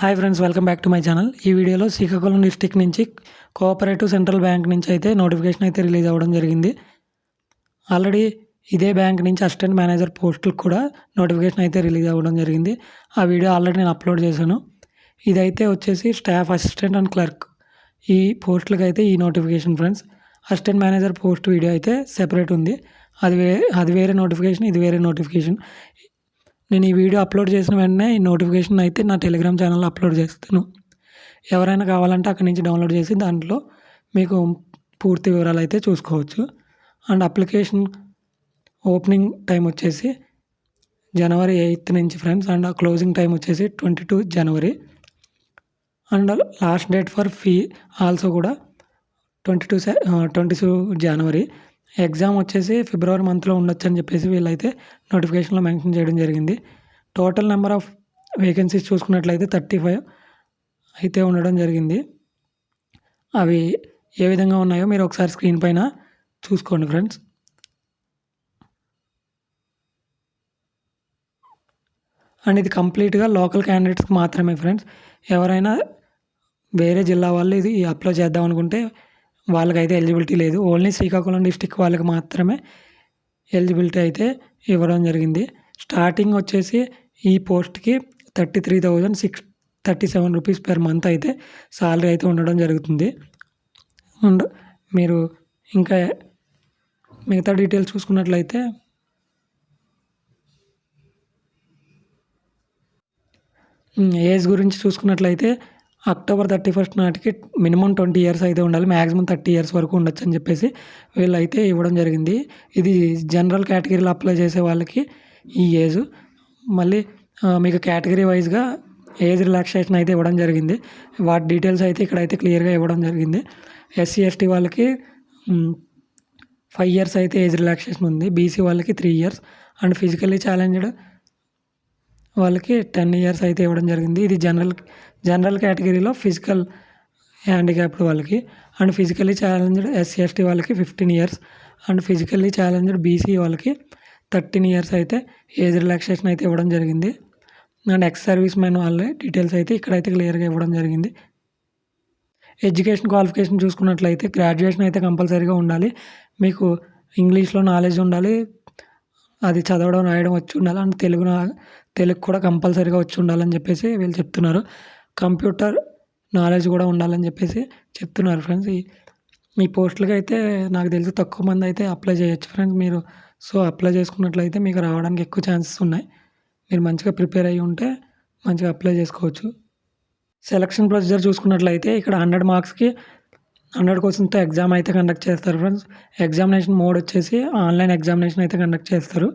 Hi friends welcome back to my channel ఈ వీడియోలో Srikakulam district నుంచి కోఆపరేటివ్ సెంట్రల్ బ్యాంక్ నుంచి అయితే నోటిఫికేషన్ అయితే రిలీజ్ అవ్వడం జరిగింది. ఆల్రెడీ ఇదే బ్యాంక్ నుంచి అసిస్టెంట్ మేనేజర్ పోస్టులకు కూడా నోటిఫికేషన్ అయితే రిలీజ్ అవ్వడం జరిగింది. ఆ వీడియో ఆల్రెడీ నేను అప్లోడ్ చేశాను. ఇదైతే వచ్చేసి స్టాఫ్ అసిస్టెంట్ అండ్ క్లర్క్ ఈ పోస్టులకు అయితే ఈ notification friends assistant manager post video అయితే సెపరేట్ ఉంది. అది వే అది వేరే నోటిఫికేషన్ ఇది వేరే నోటిఫికేషన్. నేను ఈ వీడియో అప్లోడ్ చేసిన వెంటనే ఈ నోటిఫికేషన్ అయితే నా టెలిగ్రామ్ ఛానల్లో అప్లోడ్ చేస్తాను. ఎవరైనా కావాలంటే అక్కడి నుంచి డౌన్లోడ్ చేసి దాంట్లో మీకు పూర్తి వివరాలు అయితే చూసుకోవచ్చు. అండ్ అప్లికేషన్ ఓపెనింగ్ టైం వచ్చేసి జనవరి ఎయిత్ నుంచి ఫ్రెండ్స్ అండ్ క్లోజింగ్ టైం వచ్చేసి twenty two January. And last date for fee also కూడా ట్వంటీ టూ ట్వంటీ టూ జనవరి. ఎగ్జామ్ వచ్చేసి ఫిబ్రవరి మంత్లో ఉండొచ్చు అని చెప్పేసి వీళ్ళైతే నోటిఫికేషన్లో మెన్షన్ చేయడం జరిగింది. టోటల్ నెంబర్ ఆఫ్ వేకెన్సీస్ చూసుకున్నట్లయితే థర్టీ ఫైవ్ అయితే ఉండడం జరిగింది. అవి ఏ విధంగా ఉన్నాయో మీరు ఒకసారి స్క్రీన్ పైన చూసుకోండి ఫ్రెండ్స్. అండ్ ఇది కంప్లీట్గా లోకల్ క్యాండిడేట్స్కి మాత్రమే ఫ్రెండ్స్. ఎవరైనా వేరే జిల్లా వాళ్ళు ఇది అప్లై చేద్దాం అనుకుంటే వాళ్ళకైతే ఎలిజిబిలిటీ లేదు. ఓన్లీ శ్రీకాకుళం డిస్టిక్ వాళ్ళకి మాత్రమే ఎలిజిబిలిటీ అయితే ఇవ్వడం జరిగింది. స్టార్టింగ్ వచ్చేసి ఈ పోస్ట్కి thirty three thousand six thirty seven rupees per month అయితే సాలరీ అయితే ఉండడం జరుగుతుంది. అండ్ మీరు ఇంకా మిగతా డీటెయిల్స్ చూసుకున్నట్లయితే ఏజ్ గురించి చూసుకున్నట్లయితే అక్టోబర్ థర్టీ ఫస్ట్ నాటికి మినిమం ట్వంటీ ఇయర్స్ అయితే ఉండాలి మ్యాక్సిమం థర్టీ ఇయర్స్ వరకు ఉండొచ్చు అని చెప్పేసి వీళ్ళైతే ఇవ్వడం జరిగింది. ఇది జనరల్ కేటగిరీలో అప్లై చేసే వాళ్ళకి ఈ ఏజ్. మళ్ళీ మీకు కేటగిరీ వైజ్గా ఏజ్ రిలాక్సేషన్ అయితే ఇవ్వడం జరిగింది. వాటి డీటెయిల్స్ అయితే ఇక్కడైతే క్లియర్గా ఇవ్వడం జరిగింది. ఎస్సీ ఎస్టీ వాళ్ళకి ఫైవ్ ఇయర్స్ అయితే ఏజ్ రిలాక్సేషన్ ఉంది. బీసీ వాళ్ళకి three years. And physically challenged వాళ్ళకి టెన్ ఇయర్స్ అయితే ఇవ్వడం జరిగింది. ఇది జనరల్ జనరల్ కేటగిరీలో ఫిజికల్ హ్యాండిక్యాప్డ్ వాళ్ళకి and physically challenged SC ST వాళ్ళకి fifteen years and physically challenged BC వాళ్ళకి థర్టీన్ ఇయర్స్ అయితే ఏజ్ రిలాక్సేషన్ అయితే ఇవ్వడం జరిగింది. అండ్ ఎక్స్ సర్వీస్ మ్యాన్ వాళ్ళ డీటెయిల్స్ అయితే ఇక్కడైతే క్లియర్గా ఇవ్వడం జరిగింది. ఎడ్యుకేషన్ క్వాలిఫికేషన్ చూసుకున్నట్లయితే గ్రాడ్యుయేషన్ అయితే కంపల్సరీగా ఉండాలి. మీకు ఇంగ్లీష్లో నాలెడ్జ్ ఉండాలి అది చదవడం రాయడం వచ్చి ఉండాలి. అండ్ తెలుగు తెలుగు కూడా కంపల్సరీగా వచ్చి ఉండాలని చెప్పేసి వీళ్ళు చెప్తున్నారు. కంప్యూటర్ నాలెడ్జ్ కూడా ఉండాలని చెప్పేసి చెప్తున్నారు ఫ్రెండ్స్. ఈ ఈ పోస్టులకి అయితే నాకు తెలిసి తక్కువ మంది అయితే అప్లై చేయొచ్చు ఫ్రెండ్స్. మీరు సో అప్లై చేసుకున్నట్లయితే మీకు రావడానికి ఎక్కువ ఛాన్సెస్ ఉన్నాయి. మీరు మంచిగా ప్రిపేర్ అయ్యి ఉంటే మంచిగా అప్లై చేసుకోవచ్చు. సెలక్షన్ ప్రొసీజర్ చూసుకున్నట్లయితే ఇక్కడ హండ్రెడ్ మార్క్స్కి హండ్రెడ్ క్వశ్చన్స్తో ఎగ్జామ్ అయితే కండక్ట్ చేస్తారు ఫ్రెండ్స్. ఎగ్జామినేషన్ మోడ్ వచ్చేసి ఆన్లైన్ ఎగ్జామినేషన్ అయితే కండక్ట్ చేస్తారు.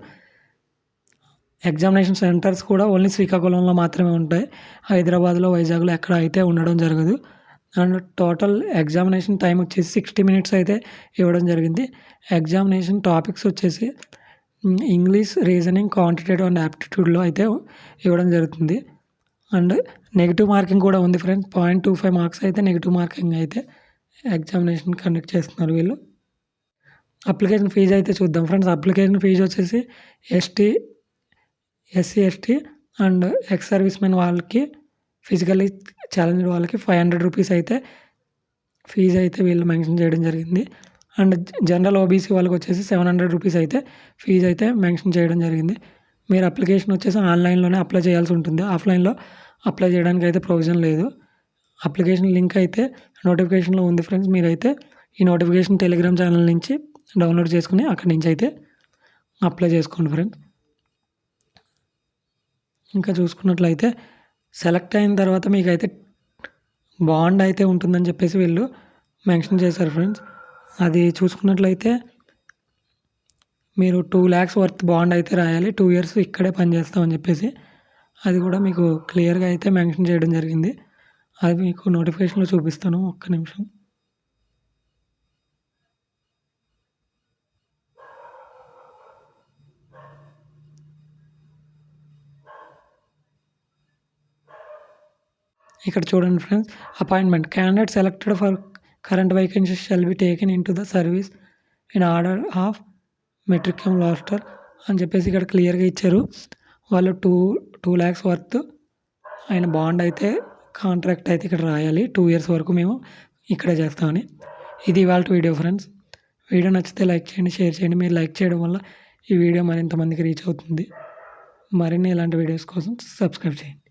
ఎగ్జామినేషన్ సెంటర్స్ కూడా ఓన్లీ శ్రీకాకుళంలో మాత్రమే ఉంటాయి. హైదరాబాద్లో వైజాగ్లో ఎక్కడ అయితే ఉండడం జరగదు. అండ్ టోటల్ ఎగ్జామినేషన్ టైం వచ్చేసి సిక్స్టీ మినిట్స్ అయితే ఇవ్వడం జరిగింది. ఎగ్జామినేషన్ టాపిక్స్ వచ్చేసి ఇంగ్లీష్ రీజనింగ్ క్వాంటిటేటివ్ అండ్ యాప్టిట్యూడ్లో అయితే ఇవ్వడం జరుగుతుంది. అండ్ నెగిటివ్ మార్కింగ్ కూడా ఉంది friends. Point two five marks అయితే నెగిటివ్ మార్కింగ్ అయితే ఎగ్జామినేషన్ కండక్ట్ చేస్తున్నారు వీళ్ళు. అప్లికేషన్ ఫీజు అయితే చూద్దాం ఫ్రెండ్స్. అప్లికేషన్ ఫీజు వచ్చేసి ST SC ST and ex service men వాళ్ళకి ఫిజికల్లీ ఛాలెంజ్డ్ వాళ్ళకి ఫైవ్ హండ్రెడ్ రూపీస్ అయితే ఫీజు అయితే వీళ్ళు మెన్షన్ చేయడం జరిగింది. అండ్ జనరల్ ఓబీసీ వాళ్ళకి వచ్చేసి సెవెన్ హండ్రెడ్ రూపీస్ అయితే ఫీజు అయితే మెన్షన్ చేయడం జరిగింది. మీరు అప్లికేషన్ వచ్చేసి ఆన్లైన్లోనే అప్లై చేయాల్సి ఉంటుంది. ఆఫ్లైన్లో అప్లై చేయడానికి అయితే ప్రొవిజన్ లేదు. అప్లికేషన్ లింక్ అయితే నోటిఫికేషన్లో ఉంది ఫ్రెండ్స్ మీరైతే ఈ నోటిఫికేషన్ టెలిగ్రామ్ ఛానల్ నుంచి డౌన్లోడ్ చేసుకుని అక్కడి నుంచి అయితే అప్లై చేసుకోండి ఫ్రెండ్స్. ఇంకా చూసుకున్నట్లయితే సెలెక్ట్ అయిన తర్వాత మీకైతే బాండ్ అయితే ఉంటుందని చెప్పేసి వీళ్ళు మెన్షన్ చేశారు ఫ్రెండ్స్. అది చూసుకున్నట్లయితే మీరు టూ ల్యాక్స్ వర్త్ బాండ్ అయితే రాయాలి. టూ ఇయర్స్ ఇక్కడే పనిచేస్తామని చెప్పేసి అది కూడా మీకు క్లియర్గా అయితే మెన్షన్ చేయడం జరిగింది. అది మీకు నోటిఫికేషన్లో చూపిస్తాను. ఒక్క నిమిషం. ఇక్కడ చూడండి friends appointment candidate selected for current vacancies shall be taken into the service in order of merit cum roster అని చెప్పేసి ఇక్కడ క్లియర్గా ఇచ్చారు. వాళ్ళు టూ టూ ల్యాక్స్ వర్త్ ఆయన బాండ్ అయితే కాంట్రాక్ట్ అయితే ఇక్కడ రాయాలి. టూ ఇయర్స్ వరకు మేము ఇక్కడే చేస్తామని. ఇది ఇవాళ వీడియో ఫ్రెండ్స్. వీడియో నచ్చితే లైక్ చేయండి షేర్ చేయండి. మీరు లైక్ చేయడం వల్ల ఈ వీడియో మరింత మందికి రీచ్ అవుతుంది. మరిన్ని ఇలాంటి వీడియోస్ కోసం సబ్స్క్రైబ్ చేయండి.